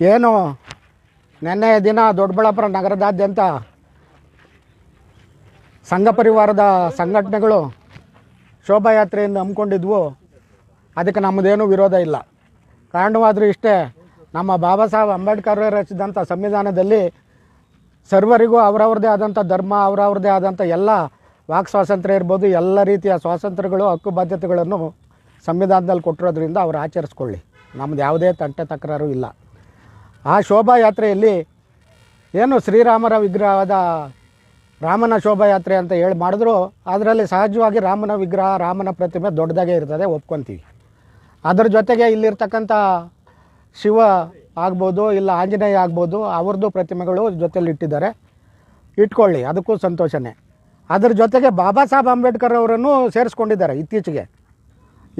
ಏನು? ನಿನ್ನೆ ದಿನ ದೊಡ್ಡಬಳ್ಳಾಪುರ ನಗರದಾದ್ಯಂತ ಸಂಘ ಪರಿವಾರದ ಸಂಘಟನೆಗಳು ಶೋಭಾಯಾತ್ರೆಯನ್ನು ಹಮ್ಮಿಕೊಂಡಿದ್ವು. ಅದಕ್ಕೆ ನಮ್ಮದೇನೂ ವಿರೋಧ ಇಲ್ಲ. ಕಾರಣವಾದರೂ ಇಷ್ಟೇ, ನಮ್ಮ ಬಾಬಾ ಸಾಹೇಬ್ ಅಂಬೇಡ್ಕರ್ ರಚಿಸಿದಂಥ ಸಂವಿಧಾನದಲ್ಲಿ ಸರ್ವರಿಗೂ ಅವರವ್ರದ್ದೇ ಆದಂಥ ಧರ್ಮ ಅವರವ್ರದ್ದೇ ಆದಂಥ ಎಲ್ಲ ವಾಕ್ ಸ್ವಾತಂತ್ರ್ಯ ಇರ್ಬೋದು, ಎಲ್ಲ ರೀತಿಯ ಸ್ವಾತಂತ್ರ್ಯಗಳು, ಹಕ್ಕು ಬಾಧ್ಯತೆಗಳನ್ನು ಸಂವಿಧಾನದಲ್ಲಿ ಕೊಟ್ಟಿರೋದ್ರಿಂದ ಅವ್ರು ಆಚರಿಸ್ಕೊಳ್ಳಿ. ನಮ್ಮದು ಯಾವುದೇ ತಂಟೆ ತಕರಾರು ಇಲ್ಲ. ಆ ಶೋಭಾಯಾತ್ರೆಯಲ್ಲಿ ಏನು ಶ್ರೀರಾಮರ ವಿಗ್ರಹದ ರಾಮನ ಶೋಭಾಯಾತ್ರೆ ಅಂತ ಹೇಳಿ ಮಾಡಿದ್ರು, ಅದರಲ್ಲಿ ಸಹಜವಾಗಿ ರಾಮನ ವಿಗ್ರಹ, ರಾಮನ ಪ್ರತಿಮೆ ದೊಡ್ಡದಾಗೆ ಇರ್ತದೆ ಒಪ್ಕೊತೀವಿ. ಅದರ ಜೊತೆಗೆ ಇಲ್ಲಿರ್ತಕ್ಕಂಥ ಶಿವ ಆಗ್ಬೋದು, ಇಲ್ಲ ಆಂಜನೇಯ ಆಗ್ಬೋದು, ಅವ್ರದ್ದು ಪ್ರತಿಮೆಗಳು ಜೊತೆಯಲ್ಲಿ ಇಟ್ಟಿದ್ದಾರೆ. ಇಟ್ಕೊಳ್ಳಿ, ಅದಕ್ಕೂ ಸಂತೋಷನೇ. ಅದ್ರ ಜೊತೆಗೆ ಬಾಬಾ ಸಾಹೇಬ್ ಅಂಬೇಡ್ಕರ್ ಅವರನ್ನು ಸೇರಿಸ್ಕೊಂಡಿದ್ದಾರೆ ಇತ್ತೀಚೆಗೆ.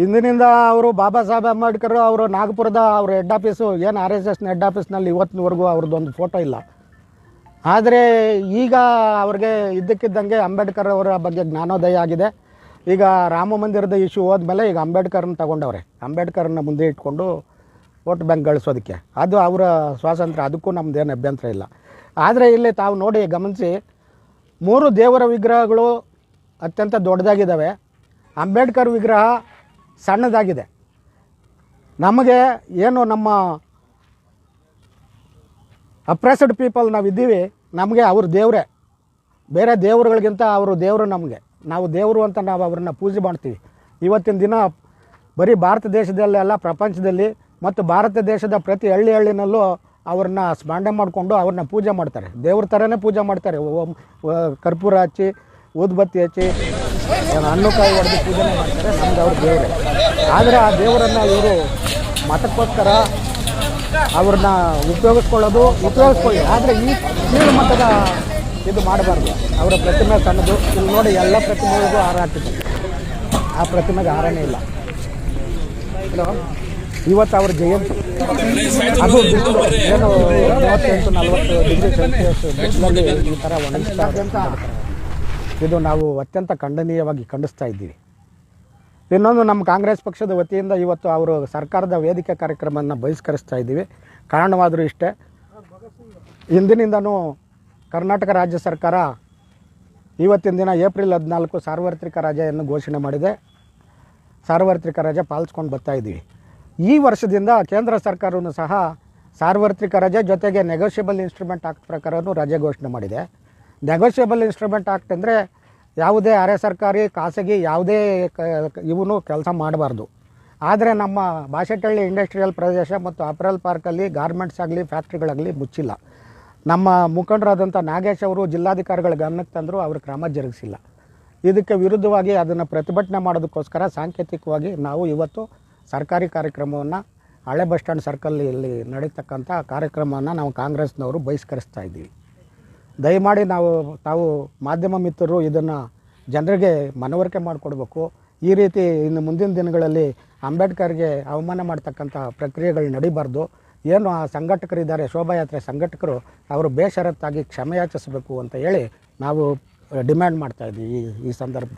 ಇಂದಿನಿಂದ ಅವರು ಬಾಬಾ ಸಾಹೇಬ್ ಅಂಬೇಡ್ಕರ್ ಅವರು ನಾಗಪುರದ ಅವ್ರ ಹೆಡ್ ಆಫೀಸು ಏನು ಆರ್ ಎಸ್ ಎಸ್ನ ಹೆಡ್ ಆಫೀಸ್ನಲ್ಲಿ ಇವತ್ತಿನವರೆಗೂ ಅವ್ರದ್ದೊಂದು ಫೋಟೋ ಇಲ್ಲ. ಆದರೆ ಈಗ ಅವ್ರಿಗೆ ಇದ್ದಕ್ಕಿದ್ದಂಗೆ ಅಂಬೇಡ್ಕರ್ ಅವರ ಬಗ್ಗೆ ಜ್ಞಾನೋದಯ ಆಗಿದೆ. ಈಗ ರಾಮ ಮಂದಿರದ ಇಶ್ಯೂ ಹೋದ್ಮೇಲೆ ಈಗ ಅಂಬೇಡ್ಕರ್ನ ತಗೊಂಡವ್ರೆ. ಅಂಬೇಡ್ಕರ್ನ ಮುಂದೆ ಇಟ್ಕೊಂಡು ವೋಟ್ ಬ್ಯಾಂಕ್ ಗಳಿಸೋದಕ್ಕೆ. ಅದು ಅವರ ಸ್ವಾತಂತ್ರ್ಯ, ಅದಕ್ಕೂ ನಮ್ಮದೇನು ಅಭ್ಯಂತರ ಇಲ್ಲ. ಆದರೆ ಇಲ್ಲಿ ತಾವು ನೋಡಿ ಗಮನಿಸಿ, ಮೂರು ದೇವರ ವಿಗ್ರಹಗಳು ಅತ್ಯಂತ ದೊಡ್ಡದಾಗಿದ್ದಾವೆ. ಅಂಬೇಡ್ಕರ್ ವಿಗ್ರಹ ಸಣ್ಣದಾಗಿದೆ. ನಮಗೆ ಏನು ನಮ್ಮ ಅಪ್ರೆಸ್ಡ್ ಪೀಪಲ್ ನಾವು ಇದ್ದೀವಿ ನಮಗೆ ಅವರು ದೇವರೇ. ಬೇರೆ ದೇವರುಗಳಿಗಿಂತ ಅವರು ದೇವರು ನಮಗೆ. ನಾವು ದೇವರು ಅಂತ ನಾವು ಅವ್ರನ್ನ ಪೂಜೆ ಮಾಡ್ತೀವಿ. ಇವತ್ತಿನ ದಿನ ಬರೀ ಭಾರತ ದೇಶದಲ್ಲೇ ಅಲ್ಲ, ಪ್ರಪಂಚದಲ್ಲಿ ಮತ್ತು ಭಾರತ ದೇಶದ ಪ್ರತಿ ಹಳ್ಳಿ ಹಳ್ಳಿನಲ್ಲೂ ಅವ್ರನ್ನ ಸ್ಮಾಂಡೆ ಮಾಡಿಕೊಂಡು ಅವ್ರನ್ನ ಪೂಜೆ ಮಾಡ್ತಾರೆ. ದೇವ್ರ ಥರನೇ ಪೂಜೆ ಮಾಡ್ತಾರೆ. ಕರ್ಪೂರ ಹಚ್ಚಿ, ಊದ್ಬತ್ತಿ ಹಚ್ಚಿ. ಏನು ಹಣ್ಣುಕಾಯಿ ಹೊಡೆದು ಪೂಜೆ ಮಾಡ್ತಾರೆ ನಮ್ಗೆ ಅವ್ರ ದೇವರೇ. ಆದರೆ ಆ ದೇವರನ್ನು ಇವರು ಮಠಕ್ಕೋಸ್ಕರ ಅವ್ರನ್ನ ಉಪಯೋಗಿಸ್ಕೊಳ್ಳೋದು, ಉಪಯೋಗಿಸ್ಕೊಳ್ಳಿ. ಆದರೆ ಈ ಕೀಳು ಮಟ್ಟದ ಇದು ಮಾಡಬಾರ್ದು. ಅವರ ಪ್ರತಿಮೆ ಸಣ್ಣದು. ಇಲ್ಲಿ ನೋಡಿ ಎಲ್ಲ ಪ್ರತಿಮೆಗಳಿಗೂ ಹಾರ ಹಾಕಿದ್ದಾರೆ ಆ ಪ್ರತಿಮೆಗೆ ಹಾರನೇ ಇಲ್ಲ. ಹಲೋ ಇವತ್ತು ಅವ್ರ ಜಯಂತಿ. ಅದು ಬಿಸಿಲು ಏನು, ಮೂವತ್ತೆಂಟು ನಲವತ್ತು ಡಿಗ್ರಿ ಸೆಲ್ಸಿಯಸ್ ಬಿಸಿಲಲ್ಲಿ ಈ ಥರ ಒಣಗಿಸ್ತಾ. ಇದು ನಾವು ಅತ್ಯಂತ ಖಂಡನೀಯವಾಗಿ ಖಂಡಿಸ್ತಾ ಇದ್ದೀವಿ. ಇನ್ನೊಂದು ನಮ್ಮ ಕಾಂಗ್ರೆಸ್ ಪಕ್ಷದ ವತಿಯಿಂದ ಇವತ್ತು ಅವರು ಸರ್ಕಾರದ ವೇದಿಕೆ ಕಾರ್ಯಕ್ರಮವನ್ನು ಬಹಿಷ್ಕರಿಸ್ತಾ ಇದ್ದೀವಿ. ಕಾರಣವಾದರೂ ಇಷ್ಟೇ, ಇಂದಿನಿಂದನೂ ಕರ್ನಾಟಕ ರಾಜ್ಯ ಸರ್ಕಾರ ಇವತ್ತಿನ ದಿನ ಏಪ್ರಿಲ್ ಹದಿನಾಲ್ಕು ಸಾರ್ವತ್ರಿಕ ರಜೆಯನ್ನು ಘೋಷಣೆ ಮಾಡಿದೆ. ಸಾರ್ವತ್ರಿಕ ರಜೆ ಪಾಲಿಸ್ಕೊಂಡು ಬರ್ತಾ ಇದ್ದೀವಿ. ಈ ವರ್ಷದಿಂದ ಕೇಂದ್ರ ಸರ್ಕಾರವೂ ಸಹ ಸಾರ್ವತ್ರಿಕ ರಜೆ ಜೊತೆಗೆ ನೆಗೋಷಿಯಬಲ್ ಇನ್ಸ್ಟ್ರೂಮೆಂಟ್ ಆಕ್ಟ್ ಪ್ರಕಾರವೂ ರಜೆ ಘೋಷಣೆ ಮಾಡಿದೆ. ನೆಗೋಷಿಯಬಲ್ ಇನ್ಸ್ಟ್ರೂಮೆಂಟ್ ಆಕ್ಟ್ ಅಂದರೆ ಯಾವುದೇ ಅರೆ ಸರ್ಕಾರಿ, ಖಾಸಗಿ ಯಾವುದೇ ಇವನು ಕೆಲಸ ಮಾಡಬಾರ್ದು. ಆದರೆ ನಮ್ಮ ಭಾಷೆಟಳ್ಳಿ ಇಂಡಸ್ಟ್ರಿಯಲ್ ಪ್ರದೇಶ ಮತ್ತು ಅಪ್ರಲ್ ಪಾರ್ಕಲ್ಲಿ ಗಾರ್ಮೆಂಟ್ಸ್ ಆಗಲಿ ಫ್ಯಾಕ್ಟ್ರಿಗಳಾಗಲಿ ಮುಚ್ಚಿಲ್ಲ. ನಮ್ಮ ಮುಖಂಡರಾದಂಥ ನಾಗೇಶ್ ಅವರು ಜಿಲ್ಲಾಧಿಕಾರಿಗಳ ಗಮನಕ್ಕೆ ತಂದರೂ, ಅವರು ಕ್ರಮ ಜರುಗಿಸಿಲ್ಲ. ಇದಕ್ಕೆ ವಿರುದ್ಧವಾಗಿ ಅದನ್ನು ಪ್ರತಿಭಟನೆ ಮಾಡೋದಕ್ಕೋಸ್ಕರ ಸಾಂಕೇತಿಕವಾಗಿ ನಾವು ಇವತ್ತು ಸರ್ಕಾರಿ ಕಾರ್ಯಕ್ರಮವನ್ನು ಹಳೆ ಬಸ್ ಸ್ಟ್ಯಾಂಡ್ ಇಲ್ಲಿ ನಡೀತಕ್ಕಂಥ ಕಾರ್ಯಕ್ರಮವನ್ನು ನಾವು ಕಾಂಗ್ರೆಸ್ನವರು ಬಹಿಷ್ಕರಿಸ್ತಾ ಇದ್ದೀವಿ. ದಯಮಾಡಿ ನಾವು, ತಾವು ಮಾಧ್ಯಮ ಮಿತ್ರರು ಇದನ್ನು ಜನರಿಗೆ ಮನವರಿಕೆ ಮಾಡಿಕೊಡ್ಬೇಕು. ಈ ರೀತಿ ಇನ್ನು ಮುಂದಿನ ದಿನಗಳಲ್ಲಿ ಅಂಬೇಡ್ಕರ್ಗೆ ಅವಮಾನ ಮಾಡ್ತಕ್ಕಂಥ ಪ್ರಕ್ರಿಯೆಗಳು ನಡಿಬಾರ್ದು. ಏನು ಆ ಸಂಘಟಕರಿದ್ದಾರೆ, ಶೋಭಾಯಾತ್ರೆ ಸಂಘಟಕರು, ಅವರು ಬೇಷರತ್ತಾಗಿ ಕ್ಷಮೆಯಾಚಿಸಬೇಕು ಅಂತ ಹೇಳಿ ನಾವು, ಡಿಮ್ಯಾಂಡ್ ಮಾಡ್ತಾ ಇದ್ದೀವಿ ಈ ಈ ಸಂದರ್ಭದಲ್ಲಿ.